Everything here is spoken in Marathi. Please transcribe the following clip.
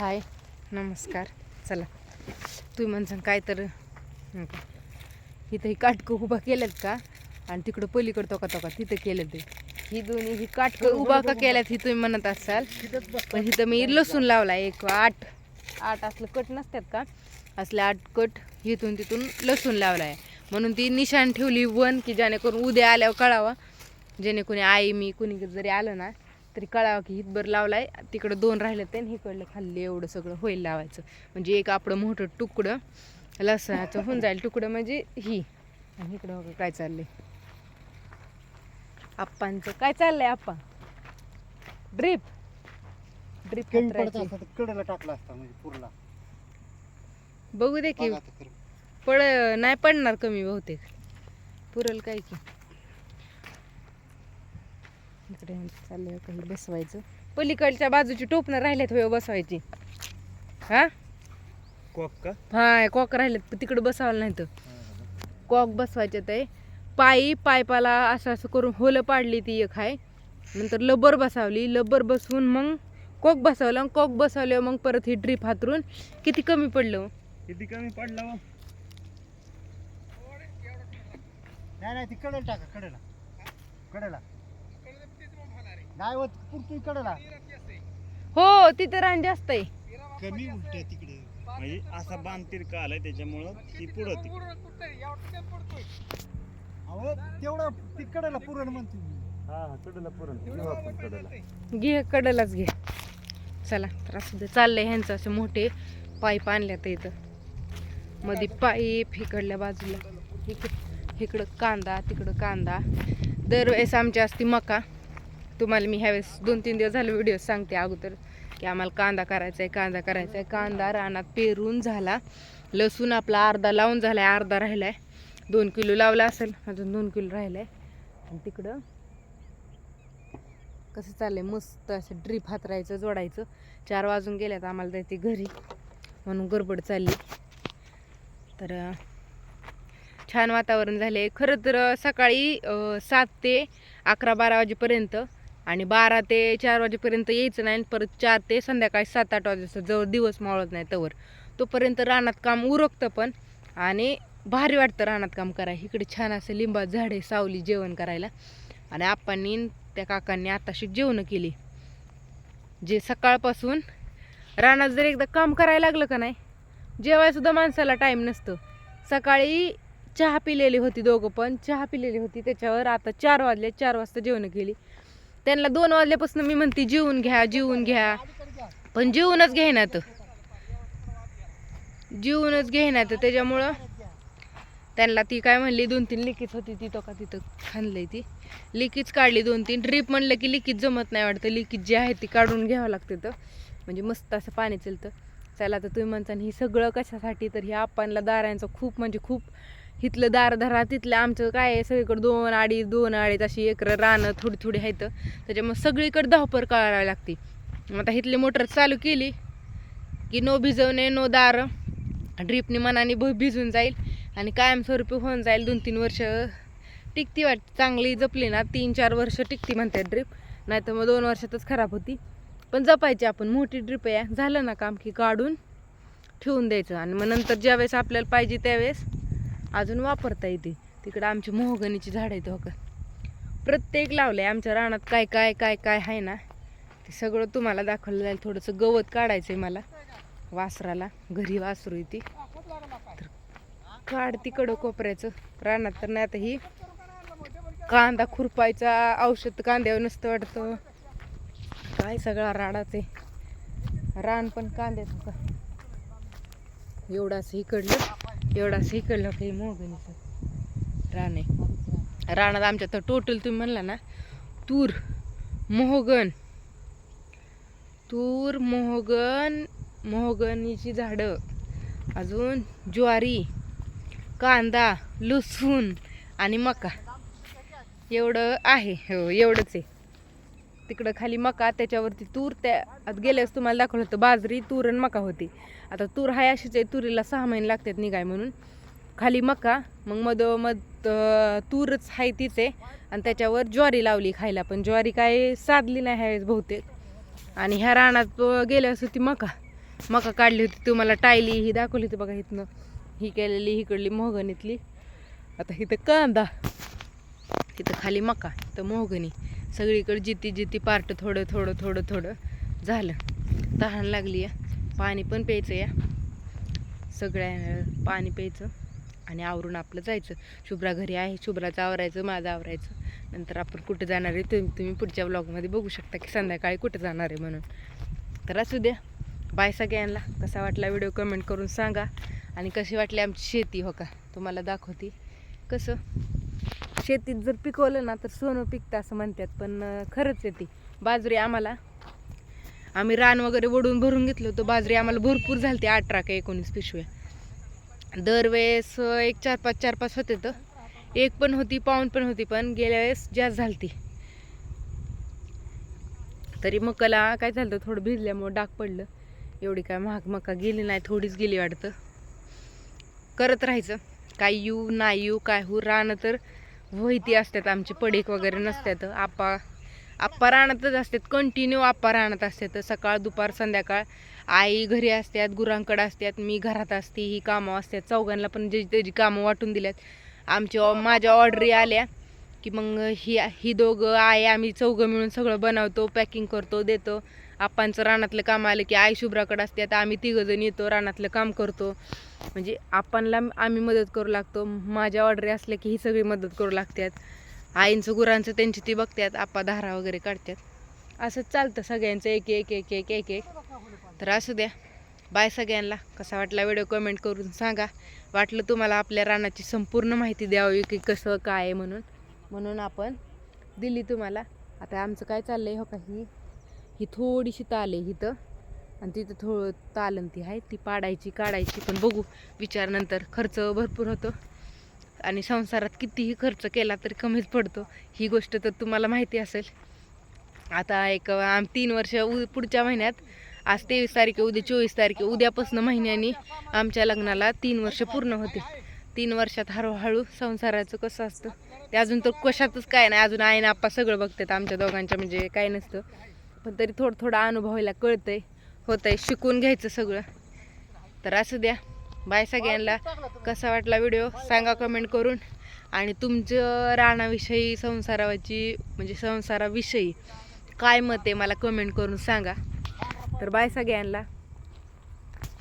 हाय. नमस्कार. चला. तुम्ही म्हणसान काय तर इथं ही काटकं उभा केल्यात का? आणि तिकडं पलीकडं तोका तोका तिथं केलं ते. ही दोन्ही ही काटकं उभा का केल्यात ही तुम्ही म्हणत असाल? पण इथं मी लसूण लावला एक आठ. आठ असलं कट नसतात का? असले आठ कट इथून तिथून लसूण लावला आहे म्हणून ती निशाण ठेवली वन की जेणेकरून उद्या आल्यावर कळावा. जेणे कोणी आई मी कुणी जरी आलं ना तरी कळावं की हितभर लावलाय. तिकडं दोन राहिलं ते आणि इकडलं खाल्ले एवढं सगळं होईल लावायचं. म्हणजे एक आपलं मोठं तुकडं लसणाचं होऊन जाईल. तुकडं म्हणजे ही. आणि इकडं बघा काय चाललंय. आप्पांचं काय चाललंय आप्पा? ड्रीप. ड्रीप कडेला टाकला असता म्हणजे पुरला. बघू दे की. पड नाही पडणार कमी बहुतेक. पुरल काय की. इकडे चाललंय काही बसवायचं. पलीकडच्या बाजूची टोपणं राहिल्यात होय बसवायची. हा? कॉक का? हा कॉक राहिलेत तिकडे बसावलं नाही तर कॉक बसवायचे ते. पायी पायपाला असं असं करून होलं पाडली ती एक आहे नंतर लबर बसावली लबर बसवून मग कॉक बसवलं कॉक बसवल्यावर मग परत ही ड्रीप हातरून किती कमी पडलं हो? किती कमी पडला हो? नाही नाही ती कडेला टाका कडेला. कडेला. हो तिथं रान जास्त आहे. कमी उलट्या तिकडे. म्हणजे असा बांध तिरका आलाय त्याच्यामुळं ती पुढं ती अहो तेवढं ती कडेला पुरण म्हणते मी. हा कडला पुरण. कडला घे कडलाच घे. चला तर असं ते चाललंय ह्यांचं असे मोठे पाईप आणल्यात इथं. मध्ये पाईप इकडल्या बाजूला. इक- इकडं कांदा तिकडं कांदा. दरवेळेस आमची असती मका. तुम्हाला मी ह्यावेळेस दोन तीन दिवस झाले व्हिडिओ सांगते अगोदर की आम्हाला कांदा करायचा आहे कांदा करायचा आहे कांदा रानात पेरून झाला. लसूण आपला अर्धा लावून झाला आहे अर्धा राहिला आहे दोन किलो लावला असेल अजून दोन किलो राहिलाय. आणि तिकडं कसं चाललंय मस्त असं ड्रीप हातरायचं जोडायचं. चार वाजून गेल्यात आम्हाला जायचे घरी. म्हणून गडबड चालली. तर छान वातावरण झाले खरं तर सकाळी सात ते अकरा बारा वाजेपर्यंत आणि बारा ते चार वाजेपर्यंत यायचं नाही परत चार ते संध्याकाळी सात आठ वाजेचं जवळ दिवस मावळत नाही तवर. तोपर्यंत रानात काम उरकतं पण आणि भारी वाटतं रानात काम करायला. इकडे छान असं लिंबा झाडे सावली जेवण करायला. आणि आप्पांनी त्या काकांनी आताशी जेवणं केली. जे सकाळपासून रानात जर एकदा काम करायला लागलं का नाही जेवायसुद्धा माणसाला टाईम नसतं. सकाळी चहा पिलेली होती दोघं पण चहा पिलेली होती. त्याच्यावर आता चार वाजले चार वाजता जेवणं केली. त्यांना दोन वाजल्यापासून मी म्हणते जेवून घ्या जेवून घ्या. पण जेवूनच घेण्यात जेवूनच घेण्यात त्याच्यामुळं त्यांना ती काय म्हणली दोन तीन लिकीच होती ती तो का तिथं खाल्लंय ती. लिकीच काढली दोन तीन. ड्रीप म्हणलं की लिकीच जमत नाही वाटतं. लिकीज जी आहे ती काढून घ्यावं लागते तर म्हणजे मस्त असं पाणी चलतं चला तर तुम्ही म्हणता ही सगळं कशासाठी? तर हे आपणला दारांचं खूप म्हणजे खूप इथलं दार धरा तिथलं आमचं काय आहे सगळीकडे दोन अडीच दोन अडीच अशी एकरं रानं थोडी थोडी आहेत. त्याच्यामुळे सगळीकडे धावपर करावी लागते. मग आता इथली मोटर चालू केली की नो भिजवणे नो दार. ड्रीपने मनाने भ भिजून जाईल आणि कायमस्वरूपी होऊन जाईल. दोन तीन वर्ष टिकती वाट चांगली जपली ना तीन चार वर्ष टिकती म्हणतात ड्रीप. नाही तर मग दोन वर्षातच खराब होती. पण जपायची आपण मोठी ड्रीप आहे. झालं ना काम की काढून ठेवून द्यायचं. आणि मग नंतर ज्यावेळेस आपल्याला पाहिजे त्यावेळेस अजून वापरता येते. तिकडं आमची मोहगणीची झाडं आहेत हो का प्रत्येक लावले आमच्या रानात काय काय काय काय आहे ना ते सगळं तुम्हाला दाखवलं जाईल. थोडंसं गवत काढायचं आहे मला. वासराला. घरी वासरू आहे ती. तर काढ तिकडं कोपऱ्याचं. रानात तर नाही आता ही. कांदा खुरपायचा. औषध कांद्यावर नसतं वाटतं. काय सगळा राडाच आहे. रान पण कांद्याचं. का एवढं असं इकडलं. एवढं असं इकडलं काही मोहगणीचं रान आहे रानात आमच्या तर टोटल तुम्ही म्हणला ना तूर मोहगन. तूर मोहगन मोहगनीची झाडं. अजून ज्वारी कांदा लसूण आणि मका. एवढं आहे हो एवढंच आहे. तिकडं खाली मका त्याच्यावरती तूर त्या आता गेल्यास तुम्हाला दाखवलं होतं बाजरी तूर आणि मका होती. आता तूर हाय अशीच आहे तुरीला सहा महिने लागतात निघाय म्हणून. खाली मका मग मध मध तूरच आहे तीच आहे. आणि त्याच्यावर ज्वारी लावली खायला पण ज्वारी काय साधली नाही ह्यावेळेस बहुतेक. आणि ह्या रानात गेल्यास होती मका. मका काढली होती तुम्हाला टायली ही दाखवली होती बघा इथनं. ही केलेली इकडली मोहगणीतली. आता इथं कांदा. इथं खाली मका इथं मोहगणी. सगळीकडे जिती जिती पार्ट थोडं थोडं थोडं थोडं झालं. तहान लागली आहे पाणी पण प्यायचं या. सगळ्या पाणी प्यायचं आणि आवरून आपलं जायचं. शुभ्रा घरी आहे. शुभ्राचं आवरायचं माझं आवरायचं. नंतर आपण कुठं जाणार आहे तुम्ही तुम्ही पुढच्या ब्लॉगमध्ये बघू शकता की संध्याकाळी कुठं जाणार आहे म्हणून. तर असू द्या. बाय सगळ्यांना. कसा वाटला व्हिडिओ कमेंट करून सांगा. आणि कशी वाटली आमची शेती हो का? तुम्हाला दाखवते. कसं? शेतीत जर पिकवलं ना तर सोनं पिकतं असं म्हणतात. पण खरंच आहे ती. बाजरी आम्हाला आम्ही रान वगैरे वडून भरून घेतलं होतं. बाजरी आम्हाला भरपूर झाली अठरा का एकोणीस पिशव्या. दरवेळेस एक चार पाच चार पाच होते तर. एक पण होती पाऊन पण होती पण गेल्या वेळेस जास्त झालती. तरी मकाला काय झालं थोडं भिजल्यामुळं डाग पडलं. एवढी काय महाग मका गेली नाही थोडीच गेली वाटतं. करत राहायचं. काय येऊ नाही येऊ काय हो राहणं तर वहिती असतात आमची पडीक वगैरे नसतात. आप्पा आप्पा रानातच असतात कंटिन्यू आप्पा रानात असतात. सकाळ दुपार संध्याकाळ आई घरी असतात गुरांकडे असतात मी घरात असते ही कामं असतात. चौघांना पण जे त्याची कामं वाटून दिल्यात. आमची माझ्या ऑर्डरी आल्या की मग ही ही दोघं आई आम्ही चौघं मिळून सगळं बनवतो पॅकिंग करतो देतो. आप्पांचं रानातलं काम आलं की आई शुभ्राकडं असते आता आम्ही तिघंजण येतो रानातलं काम करतो. म्हणजे आपणला आम्ही मदत करू लागतो. माझ्या ऑर्डरी असल्या की ही सगळी मदत करू लागतात. आईंचं गुरांचं त्यांची ती बघतात आप्पा धारा वगैरे काढतात. असंच चालतं सगळ्यांचं एक एक एक एक एक एक. तर असू द्या. बाय सगळ्यांना. कसा वाटला व्हिडिओ कमेंट करून सांगा. वाटलं तुम्हाला आपल्या रानाची संपूर्ण माहिती द्यावी की कसं काय आहे म्हणून. म्हणून आपण दिली तुम्हाला. आता आमचं काय चाललं आहे हो? काही ही थोडीशी ताल आहे इथं. आणि तिथं थोडं तालन ती आहे ती पाडायची काढायची. पण बघू विचार नंतर खर्च भरपूर होतो. आणि संसारात कितीही खर्च केला तरी कमीच पडतो. ही गोष्ट तर तुम्हाला माहिती असेल. आता एक आम तीन वर्ष उ पुढच्या महिन्यात आज तेवीस तारीख उद्या चोवीस तारीख उद्यापासून महिन्यानी आमच्या लग्नाला तीन वर्ष पूर्ण होते तीन वर्षात हळूहळू संसाराचं कसं असतं? ते अजून तर कशातच काय नाही. अजून आईन आप्पा सगळं बघतात आमच्या दोघांच्या म्हणजे काय नसतं. पण तरी थोडं थोडं अनुभवायला कळतंय. होतंय शिकून घ्यायचं सगळं. तर असू द्या. बाय सगळ्यांना. कसा वाटला व्हिडिओ? सांगा कमेंट करून. आणि तुमचं राणाविषयी संसाराची म्हणजे संसाराविषयी काय मत आहे मला कमेंट करून सांगा. तर बाय सगळ्यांना.